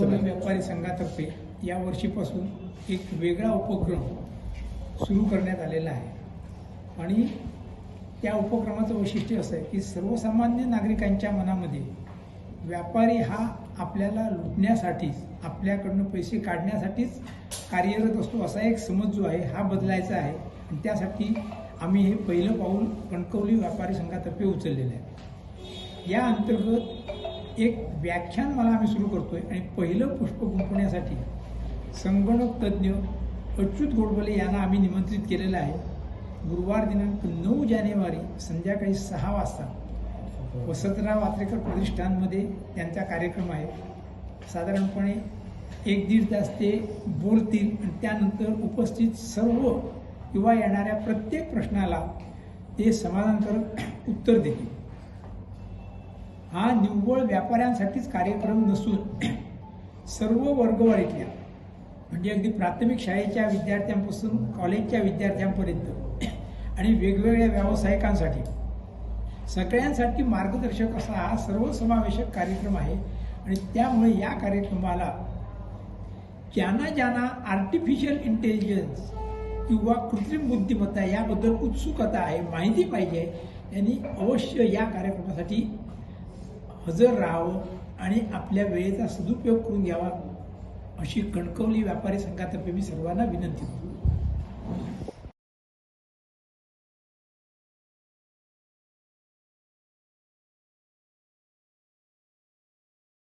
कणकवली व्यापारी संघातर्फे या वर्षीपासून एक वेगळा उपक्रम सुरू करण्यात आलेला आहे. आणि त्या उपक्रमाचं वैशिष्ट्य असं आहे की सर्वसामान्य नागरिकांच्या मनामध्ये व्यापारी हा आपल्याला लुटण्यासाठीच आपल्याकडनं पैसे काढण्यासाठीच कार्यरत असतो असा एक समज जो आहे हा बदलायचा आहे. आणि त्यासाठी आम्ही हे पहिलं पाऊल कणकवली व्यापारी संघातर्फे उचललेलं आहे. या अंतर्गत एक व्याख्यान मला आम्ही सुरू करतोय आणि पहिलं पुष्प गुंपण्यासाठी संगणक तज्ज्ञ अच्युत गोडबोले यांना आम्ही निमंत्रित केलेलं आहे. गुरुवार दिनांक नऊ जानेवारी संध्याकाळी सहा वाजता वसंतराव आत्रेकर प्रतिष्ठानमध्ये त्यांचा कार्यक्रम आहे. साधारणपणे एक दीड तास ते बोलतील आणि त्यानंतर उपस्थित सर्व किंवा येणाऱ्या प्रत्येक प्रश्नाला ते समाधानकारक उत्तर देतील. हा निव्वळ व्यापाऱ्यांसाठीच कार्यक्रम नसून सर्व वर्गवारीतल्या म्हणजे अगदी प्राथमिक शाळेच्या विद्यार्थ्यांपासून कॉलेजच्या विद्यार्थ्यांपर्यंत आणि वेगवेगळ्या व्यावसायिकांसाठी. सगळ्यांसाठी मार्गदर्शक असा हा सर्वसमावेशक कार्यक्रम आहे आणि त्यामुळे या कार्यक्रमाला ज्यांना ज्यांना आर्टिफिशियल इंटेलिजन्स किंवा कृत्रिम बुद्धिमत्ता याबद्दल उत्सुकता आहे माहिती पाहिजे त्यांनी अवश्य या कार्यक्रमासाठी हजर राहावं आणि आपल्या वेळेचा सदुपयोग करून घ्यावा अशी कणकवली व्यापारी संघातर्फे मी सर्वांना विनंती करतो.